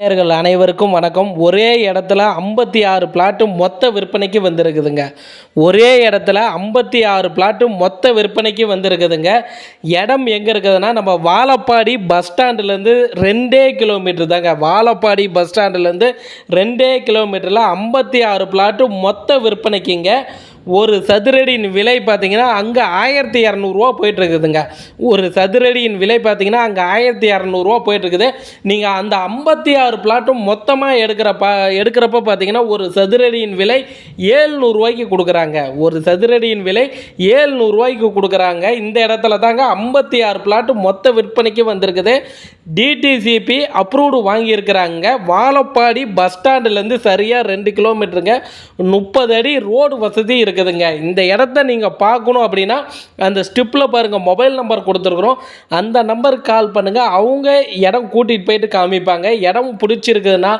நேயர்கள் அனைவருக்கும் வணக்கம். ஒரே இடத்துல ஐம்பத்தி ஆறு பிளாட்டும் மொத்த விற்பனைக்கு வந்திருக்குதுங்க. ஒரே இடத்துல ஐம்பத்தி ஆறு பிளாட்டும் மொத்த விற்பனைக்கு வந்திருக்குதுங்க. இடம் எங்கே இருக்குதுன்னா நம்ம வாழப்பாடி பஸ் ஸ்டாண்டுலேருந்து ரெண்டே கிலோமீட்டர் தாங்க. வாழப்பாடி பஸ் ஸ்டாண்டுலேருந்து ரெண்டே கிலோமீட்டரில் ஐம்பத்தி ஆறு பிளாட்டும் மொத்த விற்பனைக்குங்க. ஒரு சதுரடியின் விலை பார்த்தீங்கன்னா அங்கே ஆயிரத்தி இரநூறுவா போயிட்டுருக்குதுங்க. ஒரு சதுரடியின் விலை பார்த்தீங்கன்னா அங்கே ஆயிரத்தி இரநூறுவா போயிட்டுருக்குது. நீங்கள் அந்த ஐம்பத்தி ஆறு பிளாட்டும் மொத்தமாக எடுக்கிறப்ப எடுக்கிறப்ப பார்த்தீங்கன்னா ஒரு சதுரடியின் விலை ஏழ்நூறுவாய்க்கு கொடுக்குறாங்க. ஒரு சதுரடியின் விலை ஏழ்நூறுவாய்க்கு கொடுக்குறாங்க. இந்த இடத்துல தாங்க ஐம்பத்தி ஆறு பிளாட்டு மொத்த விற்பனைக்கு வந்திருக்குது. டிடிசிபி அப்ரூவ்டு வாங்கியிருக்கிறாங்க. வாழப்பாடி பஸ் ஸ்டாண்டுலேருந்து சரியாக ரெண்டு கிலோமீட்டருங்க முப்பது அடி ரோடு வசதி இருக்குதுங்க. இந்த இடத்த நீங்கள் பார்க்கணும் அப்படின்னா அந்த ஸ்டிப்பில் பாருங்கள் மொபைல் நம்பர் கொடுத்துருக்குறோம். அந்த நம்பருக்கு கால் பண்ணுங்கள் அவங்க இடம் கூட்டிகிட்டு போயிட்டு காமிப்பாங்க. இடம் பிடிச்சிருக்குதுன்னா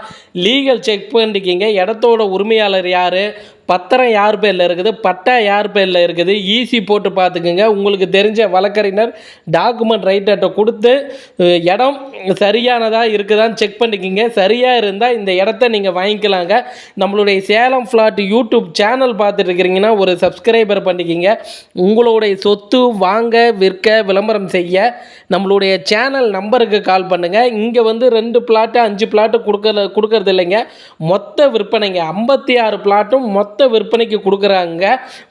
லீகல் செக் பண்ணிக்கிங்க இடத்தோட உரிமையாளர் யார்? பத்திரம் யார் பேரில் இருக்குது? பட்டா யார் பேரில் இருக்குது? ஈசி போட்டு பார்த்துக்குங்க. உங்களுக்கு தெரிஞ்ச வழக்கறிஞர் டாக்குமெண்ட் ரைட்டர்கிட்ட கொடுத்து இடம் சரியானதாக இருக்குதான்னு செக் பண்ணிக்கிங்க. சரியாக இருந்தால் இந்த இடத்த நீங்கள் வாங்கிக்கலாங்க. நம்மளுடைய சேலம் ஃப்ளாட் யூடியூப் சேனல் பார்த்துட்டு இருக்கிறீங்கன்னா ஒரு சப்ஸ்கிரைபர் பண்ணிக்கிங்க. உங்களுடைய சொத்து வாங்க விற்க விளம்பரம் செய்ய நம்மளுடைய சேனல் நம்பருக்கு கால் பண்ணுங்கள் இங்கே வந்து ரெண்டு பிளாட்டு அஞ்சு பிளாட்டு கொடுக்கற கொடுக்கறது இல்லைங்க. மொத்த விற்பனைங்க ஐம்பத்தி ஆறு பிளாட்டும் மொத்த விற்பனைக்கு கொடுக்குறாங்க.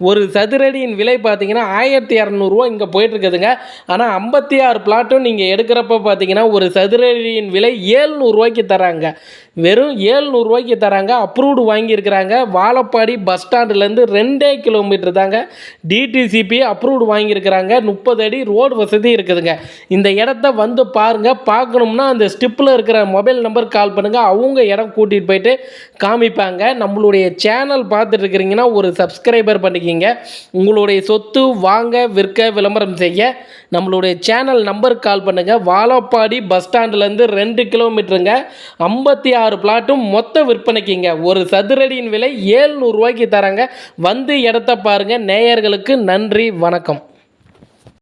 ஒரு சதுரடியின் விலை பார்த்தீங்கன்னா ஆயிரத்தி இரநூறுவா இங்கே போயிட்டுருக்குதுங்க. ஆனால் ஐம்பத்தி ஆறு பிளாட்டும் நீங்கள் எடுக்கிறப்ப பார்த்தீங்கன்னா ஒரு சதுரடியின் விலை ஏழ்நூறுவாய்க்கு தராங்க. வெறும் ஏழ்நூறுவாய்க்கு தராங்க. அப்ரூவ்டு வாங்கியிருக்கிறாங்க. வாழப்பாடி பஸ் ஸ்டாண்டுலேருந்து ரெண்டே கிலோமீட்டர் தாங்க. டிடிசிபி அப்ரூவ்டு வாங்கியிருக்கிறாங்க. முப்பது அடி ரோடு வசதி இருக்குதுங்க. இந்த இடத்த வந்து பாருங்கள் பார்க்கணும்னா அந்த ஸ்டிப்பில் இருக்கிற மொபைல் நம்பர் கால் பண்ணுங்கள் அவங்க இடம் கூட்டிகிட்டு போயிட்டு காமிப்பாங்க. நம்மளுடைய சேனல் பார்த்துட்டு இருக்கிறீங்கன்னா ஒரு சப்ஸ்கிரைபர் பண்ணிக்கிங்க. உங்களுடைய சொத்து வாங்க விற்க விளம்பரம் செய்ய நம்மளுடைய சேனல் நம்பருக்கு கால் பண்ணுங்கள் வாழப்பாடி பஸ் ஸ்டாண்ட்லேருந்து ரெண்டு கிலோமீட்டருங்க. ஐம்பத்தி ஆறு பிளாட்டும் மொத்த விற்பனைக்குங்க. ஒரு சதுரடியின் விலை ஏழ்நூறுவாய்க்கு தராங்க. வந்து இடத்த பாருங்கள் நேயர்களுக்கு நன்றி வணக்கம்.